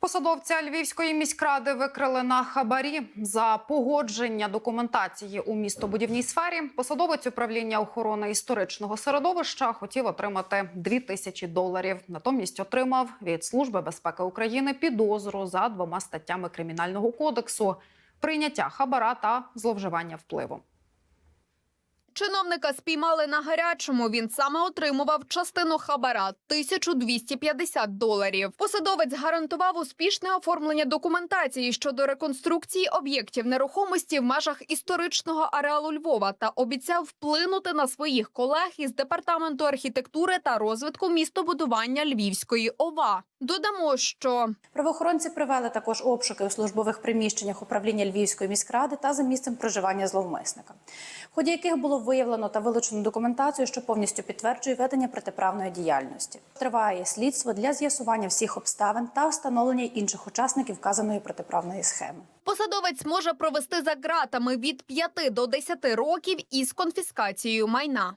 Посадовця Львівської міськради викрили на хабарі за погодження документації у містобудівній сфері. Посадовець управління охорони історичного середовища хотів отримати 2 тисячі доларів. Натомість отримав від Служби безпеки України підозру за двома статтями кримінального кодексу: прийняття хабара та зловживання впливу. Чиновника спіймали на гарячому. Він саме отримував частину хабара 1250 доларів. Посадовець гарантував успішне оформлення документації щодо реконструкції об'єктів нерухомості в межах історичного ареалу Львова та обіцяв вплинути на своїх колег із департаменту архітектури та розвитку містобудування Львівської ОВА. Додамо, що Правоохоронці провели також обшуки у службових приміщеннях управління Львівської міськради та за місцем проживання зловмисника, в ході яких було виявлено та вилучено документацію, що повністю підтверджує ведення протиправної діяльності. Триває слідство для з'ясування всіх обставин та встановлення інших учасників вказаної протиправної схеми. Посадовець може провести за ґратами від 5 до 10 років із конфіскацією майна.